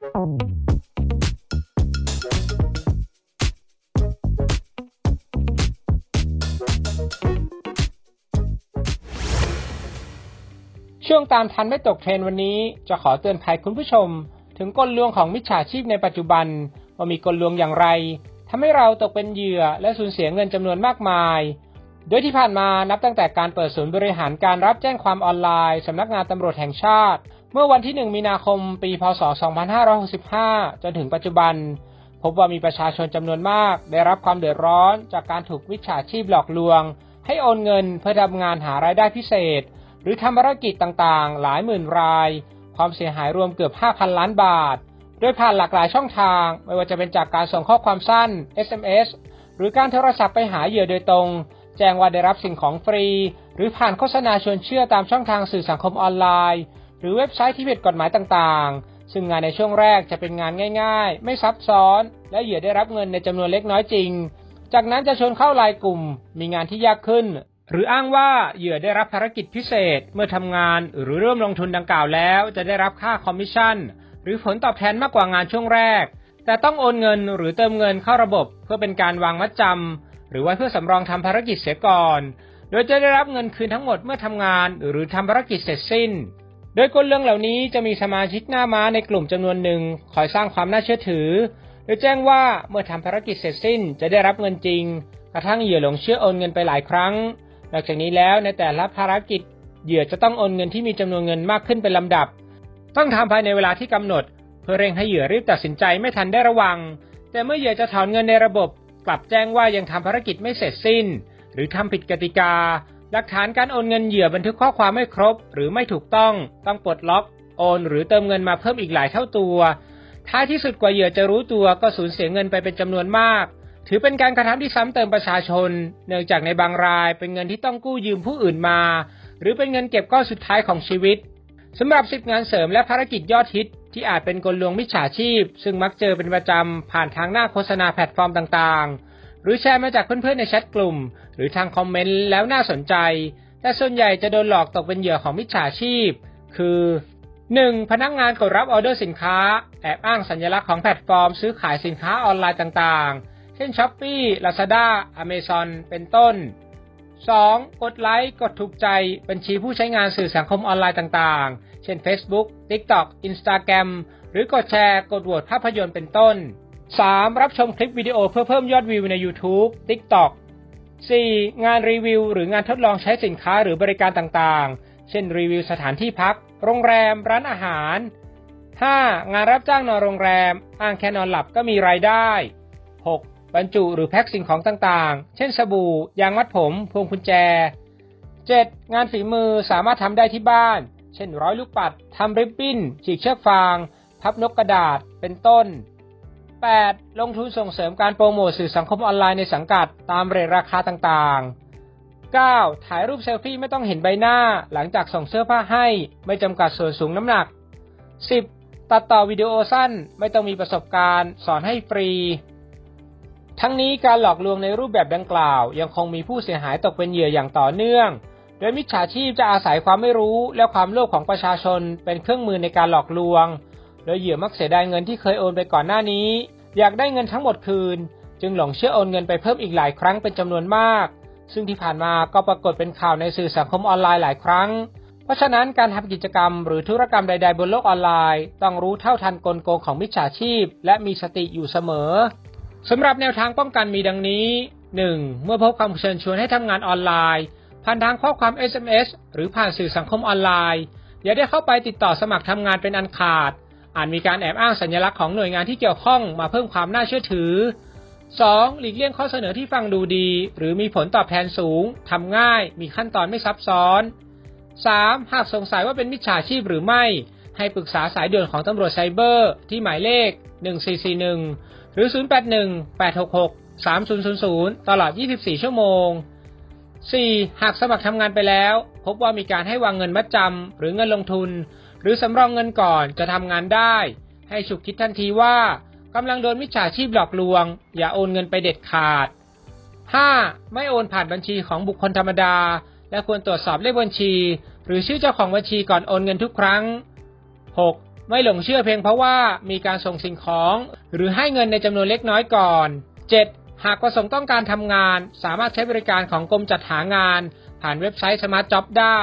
ช่วงตามทันไม่ตกเทรนวันนี้จะขอเตือนภัยคุณผู้ชม ถึงกลลวงของมิจฉาชีพในปัจจุบัน ว่ามีกลลวงอย่างไรทำให้เราตกเป็นเหยื่อและสูญเสียเงินจำนวนมากมาย โดยที่ผ่านมานับตั้งแต่การเปิดศูนย์บริหารการรับแจ้งความออนไลน์สำนักงานตำรวจแห่งชาติ เมื่อวันที่ 1 มีนาคม ปี พศ 2565 จนถึงปัจจุบัน พบว่ามีประชาชนจำนวนมาก ได้รับความเดือดร้อนจากการถูกมิจฉาชีพหลอกลวง ให้โอนเงินเพื่อทำงานหารายได้พิเศษ หรือทำภารกิจต่างๆ หลายหมื่นราย ความเสียหายรวมเกือบ 5,000 ล้านบาท โดยผ่านหลากหลายช่องทาง ไม่ว่าจะเป็นจากการส่งข้อความสั้น SMS หรือการโทรศัพท์ไปหาเหยื่อโดยตรง แจ้งว่าได้รับสิ่งของฟรี หรือผ่านโฆษณาชวนเชื่อตามช่องทางสื่อสังคมออนไลน์ หรือเว็บไซต์ที่ผิดกฎหมายต่างๆ ซึ่งงานในช่วงแรกจะเป็นงานง่าย ๆ ไม่ซับซ้อน และเหยื่อได้รับเงินในจำนวนเล็กน้อยจริง จากนั้นจะชวนเข้าไลน์กลุ่ม มีงานที่ยากขึ้น หรืออ้างว่าเหยื่อได้รับภารกิจพิเศษ เมื่อทำงานหรือเริ่มลงทุนดังกล่าวแล้ว จะได้รับค่าคอมมิชชั่น หรือผลตอบแทนมากกว่างานช่วงแรก แต่ต้องโอนเงินหรือเติมเงินเข้าระบบ เพื่อเป็นการวางมัดจำหรือไว้เพื่อสำรองทำภารกิจเสียก่อน โดยจะได้รับเงินคืนทั้งหมดเมื่อทำงาน หรือทำภารกิจเสร็จสิ้น โดยกลเรื่องเหล่านี้จะมีสมาชิกหน้าม้าในกลุ่มจำนวนหนึ่งคอยสร้างความน่าเชื่อถือ โดยแจ้งว่าเมื่อทำภารกิจเสร็จสิ้นจะได้รับเงินจริง กระทั่งเหยื่อหลงเชื่อโอนเงินไปหลายครั้ง นอกจากนี้แล้วในแต่ละภารกิจเหยื่อจะต้องโอนเงินที่มีจำนวนเงินมากขึ้นเป็นลำดับ ต้องทำภายในเวลาที่กำหนด เพื่อเร่งให้เหยื่อรีบตัดสินใจไม่ทันได้ระวัง แต่เมื่อเหยื่อจะถอนเงินในระบบ กลับแจ้งว่ายังทำภารกิจไม่เสร็จสิ้น หรือทำผิดกติกา หลักฐานการโอนเงินเหยื่อบันทึกข้อความไม่ครบ หรือไม่ถูกต้อง ต้องปลดล็อก โอน หรือเติมเงินมาเพิ่มอีกหลายเท่าตัว ท้ายที่สุดกว่าเหยื่อจะรู้ตัวก็สูญเสียเงินไปเป็นจำนวนมาก ถือเป็นการกระทำที่ซ้ำเติมประชาชน เนื่องจากในบางรายเป็นเงินที่ต้องกู้ยืมผู้อื่นมา หรือเป็นเงินเก็บก้อนสุดท้ายของชีวิตสำหรับสิบงานเสริมและภารกิจยอดฮิตที่อาจเป็นกลลวงมิจฉาชีพ ซึ่งมักเจอเป็นประจำผ่านทางหน้าโฆษณาแพลตฟอร์มต่างๆ หรือแชร์มาจากเพื่อนๆในแชทกลุ่ม หรือทางคอมเมนต์แล้วน่าสนใจ แต่ส่วนใหญ่จะโดนหลอกตกเป็นเหยื่อของมิจฉาชีพ คือ 1. พนักงานกดรับออเดอร์สินค้า แอบอ้างสัญลักษณ์ของแพลตฟอร์ม ซื้อขายสินค้าออนไลน์ต่างๆ เช่น Shopee Lazada Amazon เป็นต้น 2. กดไลค์กดถูกใจบัญชีผู้ใช้งานสื่อสังคมออนไลน์ต่างๆ เช่น Facebook TikTok Instagram หรือกดแชร์ กดโหวตภาพยนตร์เป็นต้น 3. รับชมคลิปวิดีโอเพื่อเพิ่มยอดวิวใน YouTube TikTok 4. งานรีวิว หรืองานทดลองใช้สินค้าหรือบริการต่างๆ เช่นรีวิวสถานที่พัก โรงแรม ร้านอาหาร 5. งานรับจ้างนอนโรงแรม อ้างแค่นอนหลับก็มีรายได้ 6. บรรจุหรือแพ็คสิ่งของต่างๆ เช่นสบู่ ยางมัดผม พวงกุญแจ 7. งานฝีมือสามารถทำได้ที่บ้าน เช่นร้อยลูกปัด ทำริบบิ้น ฉีกเชือกฟาง พับนกกระดาษ เป็นต้น 8. ลงทุนส่งเสริมการโปรโมทสื่อสังคมออนไลน์ในสังกัดตามเรทราคาต่างๆ 9. ถ่ายรูปเซลฟี่ไม่ต้องเห็นใบหน้า หลังจากส่งเสื้อผ้าให้ไม่จำกัดส่วนสูงน้ำหนัก 10. ตัดต่อวิดีโอสั้นไม่ต้องมีประสบการณ์ สอนให้ฟรี ทั้งนี้การหลอกลวงในรูปแบบดังกล่าว ยังคงมีผู้เสียหายตกเป็นเหยื่ออย่างต่อเนื่อง โดยมิจฉาชีพจะอาศัยความไม่รู้และความโลภของประชาชนเป็นเครื่องมือในการหลอกลวง โดยเหยื่อมักเสียดายเงินที่เคยโอนไปก่อนหน้านี้ อยากได้เงินทั้งหมดคืน จึงหลงเชื่อโอนเงินไปเพิ่มอีกหลายครั้งเป็นจำนวนมาก ซึ่งที่ผ่านมาก็ปรากฏเป็นข่าวในสื่อสังคมออนไลน์หลายครั้ง เพราะฉะนั้นการทำกิจกรรมหรือธุรกรรมใด ๆ บนโลกออนไลน์ ต้องรู้เท่าทันกลโกงของมิจฉาชีพ และมีสติอยู่เสมอสำหรับแนวทางป้องกันมีดังนี้ 1. เมื่อพบคำเชิญชวนให้ทำงานออนไลน์ ผ่านทางข้อความ SMS หรือผ่านสื่อสังคมออนไลน์ อย่าได้เข้าไปติดต่อสมัครทำงานเป็นอันขาด อาจมีการแอบอ้างสัญลักษณ์ของหน่วยงานที่เกี่ยวข้องมาเพิ่มความน่าเชื่อถือ 2. หลีกเลี่ยงข้อเสนอที่ฟังดูดี หรือมีผลตอบแทนสูง ทำง่าย มีขั้นตอนไม่ซับซ้อน 3. หากสงสัยว่าเป็นมิจฉาชีพหรือไม่ ให้ปรึกษาสายด่วนของตำรวจไซเบอร์ ที่หมายเลข 1441 หรือ 0818663000 ตลอด 24 ชั่วโมง 4. หากสมัครทำงานไปแล้ว พบว่ามีการให้วางเงินมัดจำหรือเงินลงทุน หรือสำรองเงินก่อนจะทำงานได้ ให้ฉุกคิดทันทีว่ากำลังโดนมิจฉาชีพหลอกลวง อย่าโอนเงินไปเด็ดขาด 5. ไม่โอนผ่านบัญชีของบุคคลธรรมดา และควรตรวจสอบเลขบัญชี หรือชื่อเจ้าของบัญชีก่อนโอนเงินทุกครั้ง 6. ไม่หลงเชื่อเพียงเพราะว่ามีการส่งสิ่งของ หรือให้เงินในจำนวนเล็กน้อยก่อน 7. หากประสงค์ต้องการทำงาน สามารถใช้บริการของกรมจัดหางาน ผ่านเว็บไซต์ Smart Job ได้